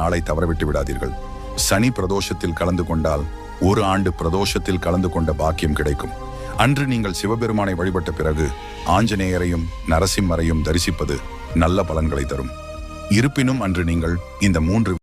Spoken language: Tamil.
நாளை தவறவிட்டு விடாதீர்கள். சனி பிரதோஷத்தில் கலந்து கொண்டால் ஒரு ஆண்டு பிரதோஷத்தில் கலந்து கொண்ட பாக்கியம் கிடைக்கும். அன்று நீங்கள் சிவபெருமானை வழிபட்ட பிறகு ஆஞ்சநேயரையும் நரசிம்மரையும் தரிசிப்பது நல்ல பலன்களை தரும். இருப்பினும் அன்று நீங்கள் இந்த மூன்று